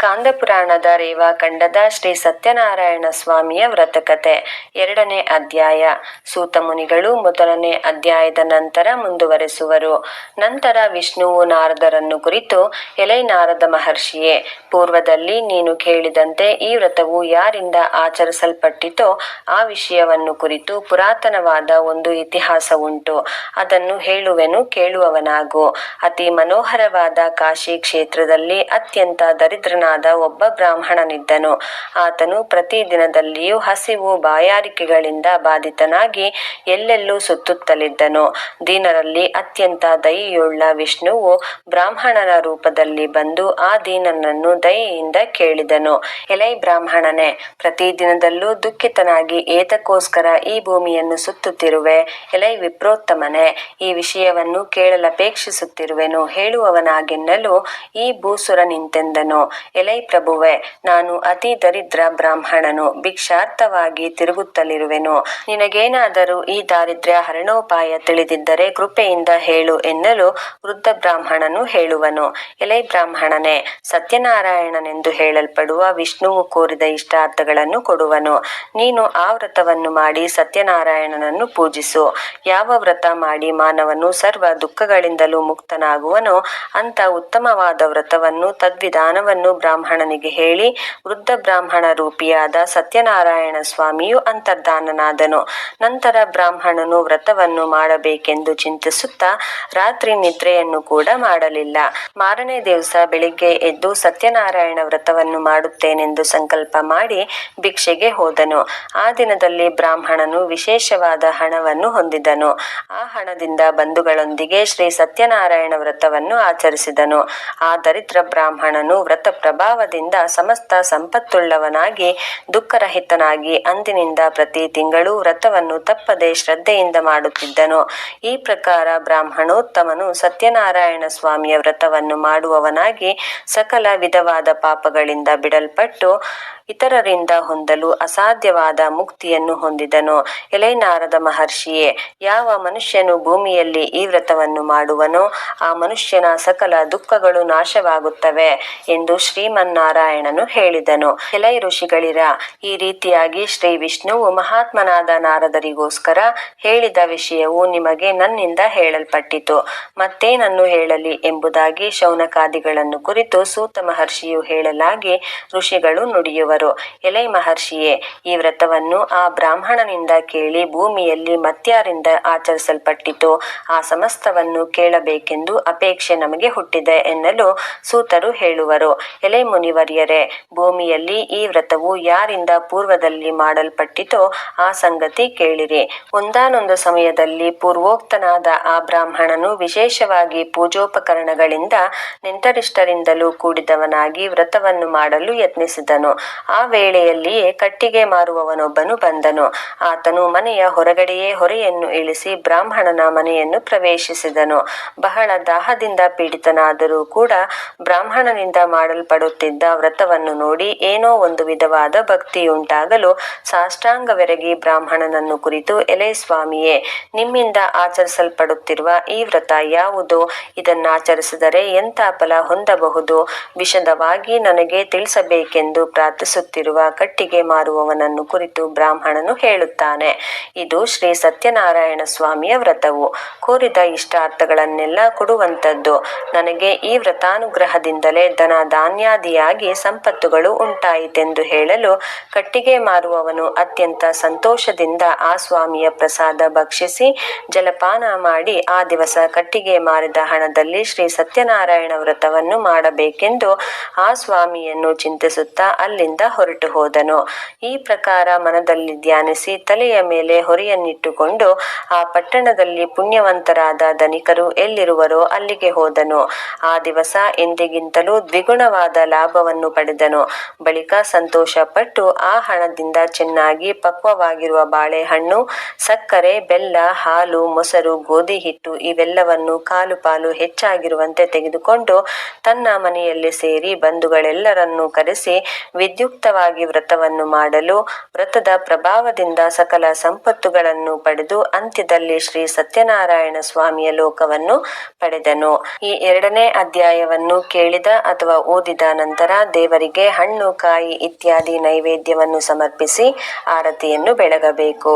ಸ್ಕಾಂದಪುರಾಣದ ರೇವಾಖಂಡದ ಶ್ರೀ ಸತ್ಯನಾರಾಯಣ ಸ್ವಾಮಿಯ ವ್ರತಕತೆ, ಎರಡನೇ ಅಧ್ಯಾಯ. ಸೂತ ಮುನಿಗಳು ಮೊದಲನೇ ಅಧ್ಯಾಯದ ನಂತರ ಮುಂದುವರೆಸುವರು. ನಂತರ ವಿಷ್ಣುವು ನಾರದರನ್ನು ಕುರಿತು, ಎಲೆ ನಾರದ ಮಹರ್ಷಿಯೇ, ಪೂರ್ವದಲ್ಲಿ ನೀನು ಕೇಳಿದಂತೆ ಈ ವ್ರತವು ಯಾರಿಂದ ಆಚರಿಸಲ್ಪಟ್ಟಿತೋ, ಆ ವಿಷಯವನ್ನು ಕುರಿತು ಪುರಾತನವಾದ ಒಂದು ಇತಿಹಾಸ ಉಂಟು. ಅದನ್ನು ಹೇಳುವೆನು, ಕೇಳುವವನಾಗು. ಅತಿ ಮನೋಹರವಾದ ಕಾಶಿ ಕ್ಷೇತ್ರದಲ್ಲಿ ಅತ್ಯಂತ ದರಿದ್ರನಾದ ಒಬ್ಬ ಬ್ರಾಹ್ಮಣನಿದ್ದನು. ಆತನು ಪ್ರತಿ ದಿನದಲ್ಲಿಯೂ ಹಸಿವು ಬಾಯಾರಿಕೆಗಳಿಂದ ಬಾಧಿತನಾಗಿ ಎಲ್ಲೆಲ್ಲೂ ಸುತ್ತುತ್ತಲಿದ್ದನು. ದೀನರಲ್ಲಿ ಅತ್ಯಂತ ದಯೆಯುಳ್ಳ ವಿಷ್ಣುವು ಬ್ರಾಹ್ಮಣನ ರೂಪದಲ್ಲಿ ಬಂದು ಆ ದೀನನನ್ನು ದಯೆಯಿಂದ ಕೇಳಿದನು. ಎಲೈ ಬ್ರಾಹ್ಮಣನೇ ಪ್ರತಿದಿನದಲ್ಲೂ ದುಃಖಿತನಾಗಿ ಏತಕ್ಕೋಸ್ಕರ ಈ ಭೂಮಿಯನ್ನು ಸುತ್ತುತ್ತಿರುವೆ. ಎಲೈ ವಿಪ್ರೋತ್ತಮನೆ, ಈ ವಿಷಯವನ್ನು ಕೇಳಲಪೇಕ್ಷಿಸುತ್ತಿರುವೆನು. ಹೇಳುವವನಾಗಿನ್ನಲು ಈ ಭೂಸುರ ನಿಂತೆಂದನು. ಎಲೈ ಪ್ರಭುವೆ, ನಾನು ಅತಿ ದರಿದ್ರ ಬ್ರಾಹ್ಮಣನು, ಭಿಕ್ಷಾರ್ಥವಾಗಿ ತಿರುಗುತ್ತಲಿರುವೆನು. ನಿನಗೇನಾದರೂ ಈ ದಾರಿದ್ರ್ಯ ಹರಣೋಪಾಯ ತಿಳಿದಿದ್ದರೆ ಕೃಪೆಯಿಂದ ಹೇಳು ಎನ್ನಲು ವೃದ್ಧ ಬ್ರಾಹ್ಮಣನು ಹೇಳುವನು. ಎಲೈ ಬ್ರಾಹ್ಮಣನೇ, ಸತ್ಯನಾರಾಯಣನೆಂದು ಹೇಳಲ್ಪಡುವ ವಿಷ್ಣುವು ಕೋರಿದ ಇಷ್ಟಾರ್ಥಗಳನ್ನು ಕೊಡುವನು. ನೀನು ಆ ವ್ರತವನ್ನು ಮಾಡಿ ಸತ್ಯನಾರಾಯಣನನ್ನು ಪೂಜಿಸು. ಯಾವ ವ್ರತ ಮಾಡಿ ಮಾನವನು ಸರ್ವ ದುಃಖಗಳಿಂದಲೂ ಮುಕ್ತನಾಗುವನೋ ಅಂತ ಉತ್ತಮವಾದ ವ್ರತವನ್ನು, ತದ್ವಿಧಾನವನ್ನು ಬ್ರಾಹ್ಮಣನಿಗೆ ಹೇಳಿ, ವೃದ್ಧ ಬ್ರಾಹ್ಮಣ ರೂಪಿಯಾದ ಸತ್ಯನಾರಾಯಣ ಸ್ವಾಮಿಯು ಅಂತರ್ಧಾನನಾದನು. ನಂತರ ಬ್ರಾಹ್ಮಣನು ವ್ರತವನ್ನು ಮಾಡಬೇಕೆಂದು ಚಿಂತಿಸುತ್ತಾ ರಾತ್ರಿ ನಿದ್ರೆಯನ್ನು ಕೂಡ ಮಾಡಲಿಲ್ಲ. ಮಾರನೇ ದಿವಸ ಬೆಳಿಗ್ಗೆ ಎದ್ದು ಸತ್ಯನಾರಾಯಣ ವ್ರತವನ್ನು ಮಾಡುತ್ತೇನೆಂದು ಸಂಕಲ್ಪ ಮಾಡಿ ಭಿಕ್ಷೆಗೆ ಹೋದನು. ಆ ದಿನದಲ್ಲಿ ಬ್ರಾಹ್ಮಣನು ವಿಶೇಷವಾದ ಹಣವನ್ನು ಹೊಂದಿದನು. ಆ ಹಣದಿಂದ ಬಂಧುಗಳೊಂದಿಗೆ ಶ್ರೀ ಸತ್ಯನಾರಾಯಣ ವ್ರತವನ್ನು ಆಚರಿಸಿದನು. ಆ ದರಿದ್ರ ಬ್ರಾಹ್ಮಣನು ವ್ರತ ಪ್ರಭಾವದಿಂದ ಸಮಸ್ತ ಸಂಪತ್ತುಳ್ಳವನಾಗಿ, ದುಃಖರಹಿತನಾಗಿ ಅಂದಿನಿಂದ ಪ್ರತಿ ತಿಂಗಳು ವ್ರತವನ್ನು ತಪ್ಪದೆ ಶ್ರದ್ಧೆಯಿಂದ ಮಾಡುತ್ತಿದ್ದನು. ಈ ಪ್ರಕಾರ ಬ್ರಾಹ್ಮಣೋತ್ತಮನು ಸತ್ಯನಾರಾಯಣ ಸ್ವಾಮಿಯ ವ್ರತವನ್ನು ಮಾಡುವವನಾಗಿ ಸಕಲ ವಿಧವಾದ ಪಾಪಗಳಿಂದ ಬಿಡಲ್ಪಟ್ಟು ಇತರರಿಂದ ಹೊಂದಲು ಅಸಾಧ್ಯವಾದ ಮುಕ್ತಿಯನ್ನು ಹೊಂದಿದನು. ಎಲೆನಾರದ ಮಹರ್ಷಿಯೇ, ಯಾವ ಮನುಷ್ಯನು ಭೂಮಿಯಲ್ಲಿ ಈ ವ್ರತವನ್ನು ಮಾಡುವನೋ ಆ ಮನುಷ್ಯನ ಸಕಲ ದುಃಖಗಳು ನಾಶವಾಗುತ್ತವೆ ಎಂದು ಶ್ರೀಮನ್ನಾರಾಯಣನು ಹೇಳಿದನು. ಎಲೈ ಋಷಿಗಳಿರ ಈ ರೀತಿಯಾಗಿ ಶ್ರೀ ವಿಷ್ಣುವು ಮಹಾತ್ಮನಾದ ನಾರದರಿಗೋಸ್ಕರ ಹೇಳಿದ ವಿಷಯವು ನಿಮಗೆ ನನ್ನಿಂದ ಹೇಳಲ್ಪಟ್ಟಿತು. ಮತ್ತೇನನ್ನು ಹೇಳಲಿ ಎಂಬುದಾಗಿ ಶೌನಕಾದಿಗಳನ್ನು ಕುರಿತು ಸೂತ ಮಹರ್ಷಿಯು ಹೇಳಲಾಗಿ ಋಷಿಗಳು ನುಡಿಯುವರು. ಎಲೈ ಮಹರ್ಷಿಯೇ, ಈ ವ್ರತವನ್ನು ಆ ಬ್ರಾಹ್ಮಣನಿಂದ ಕೇಳಿ ಭೂಮಿಯಲ್ಲಿ ಮತ್ಯಾರಿಂದ ಆಚರಿಸಲ್ಪಟ್ಟಿತು. ಆ ಸಮಸ್ತವನ್ನು ಕೇಳಬೇಕೆಂದು ಅಪೇಕ್ಷೆ ನಮಗೆ ಹುಟ್ಟಿದೆ ಎನ್ನಲು ಸೂತರು ಹೇಳುವರು. ಎಲೈ ಮುನಿವರ್ಯರೇ, ಭೂಮಿಯಲ್ಲಿ ಈ ವ್ರತವು ಯಾರಿಂದ ಪೂರ್ವದಲ್ಲಿ ಮಾಡಲ್ಪಟ್ಟಿತೋ ಆ ಸಂಗತಿ ಕೇಳಿರಿ. ಒಂದಾನೊಂದು ಸಮಯದಲ್ಲಿ ಪೂರ್ವೋಕ್ತನಾದ ಆ ಬ್ರಾಹ್ಮಣನು ವಿಶೇಷವಾಗಿ ಪೂಜೋಪಕರಣಗಳಿಂದ ನೆಂಟರಿಷ್ಟರಿಂದಲೂ ಕೂಡಿದವನಾಗಿ ವ್ರತವನ್ನು ಮಾಡಲು ಯತ್ನಿಸಿದನು. ಆ ವೇಳೆಯಲ್ಲಿಯೇ ಕಟ್ಟಿಗೆ ಮಾರುವವನೊಬ್ಬನು ಬಂದನು. ಆತನು ಮನೆಯ ಹೊರಗಡೆಯೇ ಹೊರೆಯನ್ನು ಇಳಿಸಿ ಬ್ರಾಹ್ಮಣನ ಮನೆಯನ್ನು ಪ್ರವೇಶಿಸಿದನು. ಬಹಳ ದಾಹದಿಂದ ಪೀಡಿತನಾದರೂ ಕೂಡ ಬ್ರಾಹ್ಮಣನಿಂದ ಮಾಡಲ್ಪಡುತ್ತಿದ್ದ ವ್ರತವನ್ನು ನೋಡಿ ಏನೋ ಒಂದು ವಿಧವಾದ ಭಕ್ತಿಯುಂಟಾಗಲು ಸಾಷ್ಟಾಂಗವೆರಗಿ ಬ್ರಾಹ್ಮಣನನ್ನು ಕುರಿತು, ಎಲೆ ಸ್ವಾಮಿಯೇ, ನಿಮ್ಮಿಂದ ಆಚರಿಸಲ್ಪಡುತ್ತಿರುವ ಈ ವ್ರತ ಯಾವುದು? ಇದನ್ನಾಚರಿಸಿದರೆ ಎಂಥ ಫಲ ಹೊಂದಬಹುದು? ವಿಷದವಾಗಿ ನನಗೆ ತಿಳಿಸಬೇಕೆಂದು ಪ್ರಾರ್ಥಿಸುತ್ತಿರುವ ಕಟ್ಟಿಗೆ ಮಾರುವವನನ್ನು ಕುರಿತು ಬ್ರಾಹ್ಮಣನು ಹೇಳುತ್ತಾನೆ. ಇದು ಶ್ರೀ ಸತ್ಯನಾರಾಯಣ ಸ್ವಾಮಿಯ ವ್ರತವು. ಕೋರಿದ ಇಷ್ಟಾರ್ಥಗಳನ್ನೆಲ್ಲ ಕೊಡುವಂಥದ್ದು. ನನಗೆ ಈ ವ್ರತಾನುಗ್ರಹದಿಂದಲೇ ಧನ ಧಾನ್ಯಾದಿಯಾಗಿ ಸಂಪತ್ತುಗಳು ಉಂಟಾಯಿತೆಂದು ಹೇಳಲು ಕಟ್ಟಿಗೆ ಮಾರುವವನು ಅತ್ಯಂತ ಸಂತೋಷದಿಂದ ಆ ಸ್ವಾಮಿಯ ಪ್ರಸಾದ ಭಕ್ಷಿಸಿ ಜಲಪಾನ ಮಾಡಿ ಆ ದಿವಸ ಕಟ್ಟಿಗೆ ಮಾರಿದ ಹಣದಲ್ಲಿ ಶ್ರೀ ಸತ್ಯನಾರಾಯಣ ವ್ರತವನ್ನು ಮಾಡಬೇಕೆಂದು ಆ ಸ್ವಾಮಿಯನ್ನು ಚಿಂತಿಸುತ್ತಾ ಅಲ್ಲಿಂದ ಹೊರಟು ಹೋದನು. ಈ ಪ್ರಕಾರ ಮನದಲ್ಲಿ ಧ್ಯಾನಿಸಿ ತಲೆಯ ಮೇಲೆ ಹೊರೆಯನ್ನಿಟ್ಟುಕೊಂಡು ಆ ಪಟ್ಟಣದಲ್ಲಿ ಪುಣ್ಯವಂತರಾದ ಧನಿಕರು ಎಲ್ಲಿರುವರೋ ಅಲ್ಲಿಗೆ ಹೋದನು. ಆ ದಿವಸ ಎಂದಿಗಿಂತಲೂ ದ್ವಿಗುಣವಾದ ಲಾಭವನ್ನು ಪಡೆದನು. ಬಳಿಕ ಸಂತೋಷಪಟ್ಟು ಆ ಹಣದಿಂದ ಚೆನ್ನಾಗಿ ಪಕ್ವವಾಗಿರುವ ಬಾಳೆಹಣ್ಣು, ಸಕ್ಕರೆ, ಬೆಲ್ಲ, ಹಾಲು, ಮೊಸರು, ಗೋಧಿ ಹಿಟ್ಟು ಇವೆಲ್ಲವನ್ನು ಕಾಲು ಪಾಲು ಹೆಚ್ಚಾಗಿರುವಂತೆ ತೆಗೆದುಕೊಂಡು ತನ್ನ ಮನೆಯಲ್ಲಿ ಸೇರಿ ಬಂಧುಗಳೆಲ್ಲರನ್ನೂ ಕರೆಸಿ ವಿದ್ಯುಕ್ತವಾಗಿ ವ್ರತವನ್ನು ಮಾಡಲು ವ್ರತದ ಪ್ರಭಾವದಿಂದ ಸಕಲ ಸಂಪತ್ತುಗಳನ್ನು ಪಡೆದು ಅಂತ್ಯದಲ್ಲಿ ಶ್ರೀ ಸತ್ಯನಾರಾಯಣ ಸ್ವಾಮಿಯ ಲೋಕವನ್ನು ಪಡೆದನು. ಈ ಎರಡನೇ ಅಧ್ಯಾಯವನ್ನು ಕೇಳಿದ ಅಥವಾ ಓದಿದ ನಂತರ ದೇವರಿಗೆ ಹಣ್ಣು ಕಾಯಿ ಇತ್ಯಾದಿ ನೈವೇದ್ಯವನ್ನು ಸಮರ್ಪಿಸಿ ಆರತಿಯನ್ನು ಬೆಳಗಬೇಕು.